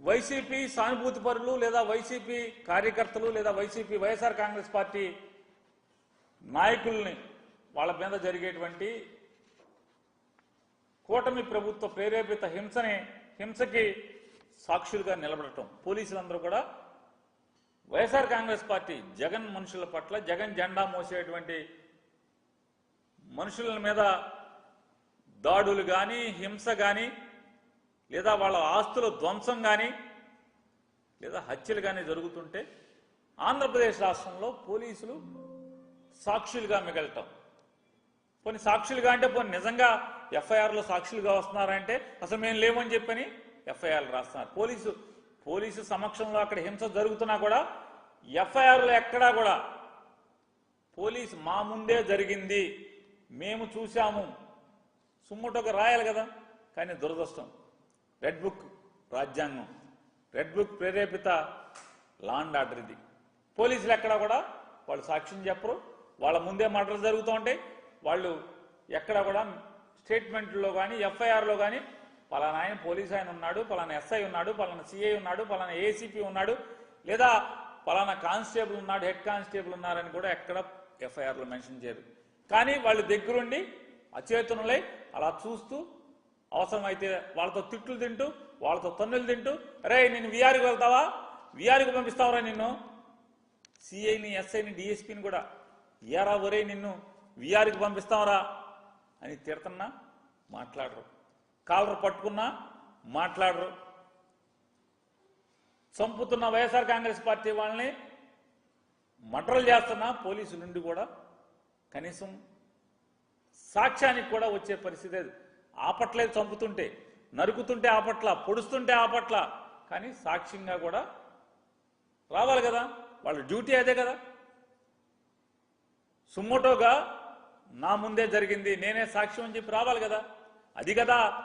YCP సానుభూతి పరులు లేదా వైసీపీ కార్యకర్తలు లేదా వైసీపీ వైఎస్ఆర్ కాంగ్రెస్ పార్టీ నాయకుల్ని వాళ్ళ మీద జరిగేటువంటి కూటమి ప్రభుత్వ ప్రేరేపిత హింసని హింసకి సాక్షులుగా నిలబడటం. పోలీసులందరూ కూడా వైఎస్ఆర్ కాంగ్రెస్ పార్టీ జగన్ మనుషుల పట్ల జగన్ జెండా మోసేటువంటి మనుషుల మీద దాడులు కానీ హింస కానీ లేదా వాళ్ళ ఆస్తుల ధ్వంసం కానీ లేదా హత్యలు కానీ జరుగుతుంటే ఆంధ్రప్రదేశ్ రాష్ట్రంలో పోలీసులు సాక్షులుగా మిగలటం. కొన్ని సాక్షులుగా అంటే పోనీ నిజంగా ఎఫ్ఐఆర్లో సాక్షులుగా వస్తున్నారంటే అసలు మేము లేమని చెప్పని ఎఫ్ఐఆర్లు రాస్తున్నారు. పోలీసు పోలీసు సమక్షంలో అక్కడ హింస జరుగుతున్నా కూడా ఎఫ్ఐఆర్లు ఎక్కడా కూడా పోలీసు మా ముందే జరిగింది మేము చూశాము. సుమ్ముటొక రాయాలి కదా కానీ దురదృష్టం. రెడ్ బుక్ రాజ్యాంగం. రెడ్ బుక్ ప్రేరేపిత లాండ్ ఆర్డర్ ఇది. పోలీసులు ఎక్కడ కూడా వాళ్ళు సాక్ష్యం చెప్పరు. వాళ్ళ ముందే మర్డర్లు జరుగుతూ ఉంటాయి. వాళ్ళు ఎక్కడ కూడా స్టేట్మెంట్లో కానీ ఎఫ్ఐఆర్లో కానీ పలానా ఆయన పోలీస్ ఆయన ఉన్నాడు పలానా ఎస్ఐ ఉన్నాడు పలానా సిఐ ఉన్నాడు పలానా ఏసీపీ ఉన్నాడు లేదా పలానా కానిస్టేబుల్ ఉన్నాడు హెడ్ కానిస్టేబుల్ ఉన్నారని కూడా ఎక్కడ ఎఫ్ఐఆర్లో మెన్షన్ చేయరు. కానీ వాళ్ళు దగ్గరుండి అచేతనులై అలా చూస్తూ అవసరమైతే వాళ్ళతో తిట్లు తింటూ వాళ్ళతో తన్నులు తింటూ రే నేను విఆర్కి వెళ్తావా? విఆర్కి పంపిస్తావరా నిన్ను? సిఐని ఎస్ఐని డిఎస్పీని కూడా ఏరా ఒరే నిన్ను విఆర్కి పంపిస్తావరా? అని తిడతన్నా మాట్లాడరు. కాలర్ పట్టుకున్నా మాట్లాడరు. చంపుతున్న వైఎస్ఆర్ కాంగ్రెస్ పార్టీ వాళ్ళని మర్డర్లు చేస్తున్న పోలీసు నుండి కూడా కనీసం సాక్ష్యానికి కూడా వచ్చే పరిస్థితి ఆపట్లేదు చంపుతుంటే నరుకుతుంటే ఆపట్ల పొడుస్తుంటే ఆపట్ల. కానీ సాక్ష్యంగా కూడా రావాలి కదా. వాళ్ళ డ్యూటీ అదే కదా. సుమ్మోటోగా నా ముందే జరిగింది నేనే సాక్ష్యం అని చెప్పి రావాలి కదా. అది కదా.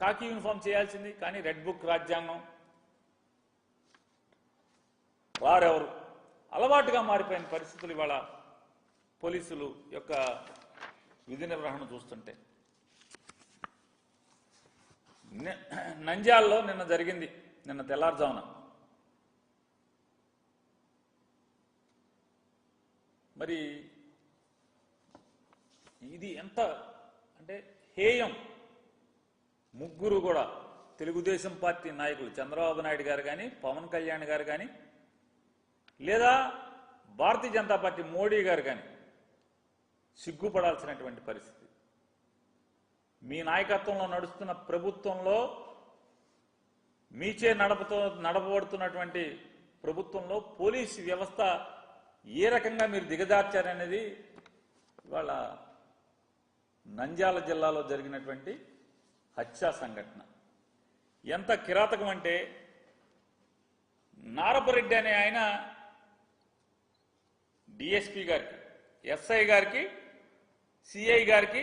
కాకి యూనిఫామ్ చేయాల్సింది కానీ రెడ్ బుక్ రాజ్యాంగం వారెవరు? అలవాటుగా మారిపోయిన పరిస్థితులు ఇవాళ పోలీసులు యొక్క విధి నిర్వహణ చూస్తుంటే. నంద్యాలలో నిన్న జరిగింది నిన్న తెల్లారుజామున. మరి ఇది ఎంత అంటే హేయం. ముగ్గురు కూడా తెలుగుదేశం పార్టీ నాయకులు చంద్రబాబు నాయుడు గారు కానీ పవన్ కళ్యాణ్ గారు కానీ లేదా భారతీయ జనతా పార్టీ మోడీ గారు కానీ సిగ్గుపడాల్సినటువంటి పరిస్థితి. మీ నాయకత్వంలో నడుస్తున్న ప్రభుత్వంలో మీచే నడపతో నడపబడుతున్నటువంటి ప్రభుత్వంలో పోలీసు వ్యవస్థ ఏ రకంగా మీరు దిగజార్చారనేది ఇవాళ నంద్యాల జిల్లాలో జరిగినటువంటి హత్యా సంఘటన. ఎంత కిరాతకం అంటే నారపరెడ్డి అనే ఆయన డిఎస్పి గారికి ఎస్ఐ గారికి సిఐ గారికి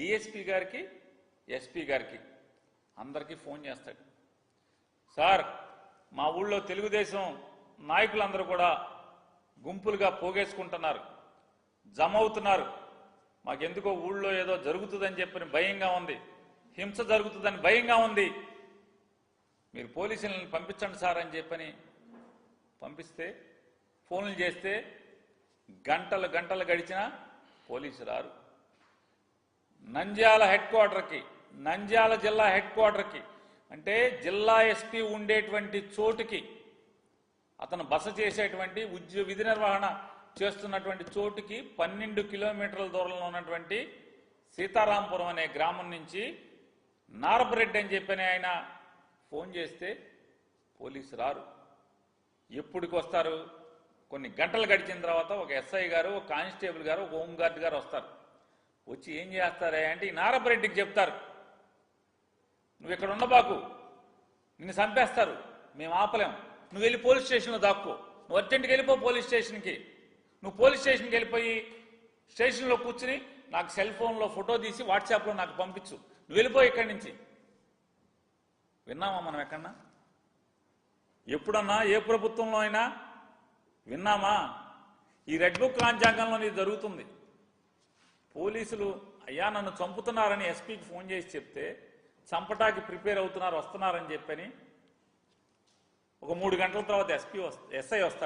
డిఎస్పి గారికి ఎస్పీ గారికి అందరికీ ఫోన్ చేస్తాడు. సార్ మా ఊళ్ళో తెలుగుదేశం నాయకులందరూ కూడా గుంపులుగా పోగేసుకుంటున్నారు. జమ అవుతున్నారు మాకెందుకో ఊళ్ళో ఏదో జరుగుతుందని చెప్పని భయంగా ఉంది. హింస జరుగుతుందని భయంగా ఉంది. మీరు పోలీసులను పంపించండి సార్ అని చెప్పని పంపిస్తే ఫోన్లు చేస్తే గంటలు గంటలు గడిచినా పోలీసు రారు. నంద్యాల హెడ్ క్వార్టర్కి నంద్యాల జిల్లా హెడ్ క్వార్టర్కి అంటే జిల్లా ఎస్పీ ఉండేటువంటి చోటుకి అతను బస చేసేటువంటి ఉద్యోగ విధి నిర్వహణ చేస్తున్నటువంటి చోటుకి పన్నెండు కిలోమీటర్ల దూరంలో ఉన్నటువంటి సీతారాంపురం అనే గ్రామం నుంచి నారపరెడ్డి అని చెప్పని ఆయన ఫోన్ చేస్తే పోలీసు రారు. ఎప్పటికి వస్తారు? కొన్ని గంటలు గడిచిన తర్వాత ఒక ఎస్ఐ గారు ఒక కానిస్టేబుల్ గారు ఒక హోంగార్డ్ గారు వస్తారు. వచ్చి ఏం చేస్తారే అంటే ఈ నారపరెడ్డికి చెప్తారు. నువ్వు ఇక్కడ ఉండబాకు. నిన్ను చంపేస్తారు. మేము ఆపలేం. నువ్వు వెళ్ళి పోలీస్ స్టేషన్లో దాక్కో. నువ్వు అర్జెంట్కి వెళ్ళిపో పోలీస్ స్టేషన్కి. నువ్వు పోలీస్ స్టేషన్కి వెళ్ళిపోయి స్టేషన్లో కూర్చుని నాకు సెల్ ఫోన్లో ఫోటో తీసి వాట్సాప్లో నాకు పంపించు. నువ్వు వెళ్ళిపో ఇక్కడి నుంచి. విన్నామా మనం ఎక్కడన్నా? ఎప్పుడన్నా ఏ ప్రభుత్వంలో అయినా విన్నామా? ఈ రెడ్ బుక్ రాజ్యాంగంలో ఇది జరుగుతుంది. పోలీసులు అయ్యా నన్ను చంపుతున్నారని ఎస్పీకి ఫోన్ చేసి చెప్తే చంపటాకి ప్రిపేర్ అవుతున్నారు వస్తున్నారని చెప్పని ఒక మూడు గంటల తర్వాత ఎస్పీ ఎస్ఐ వస్తాడు.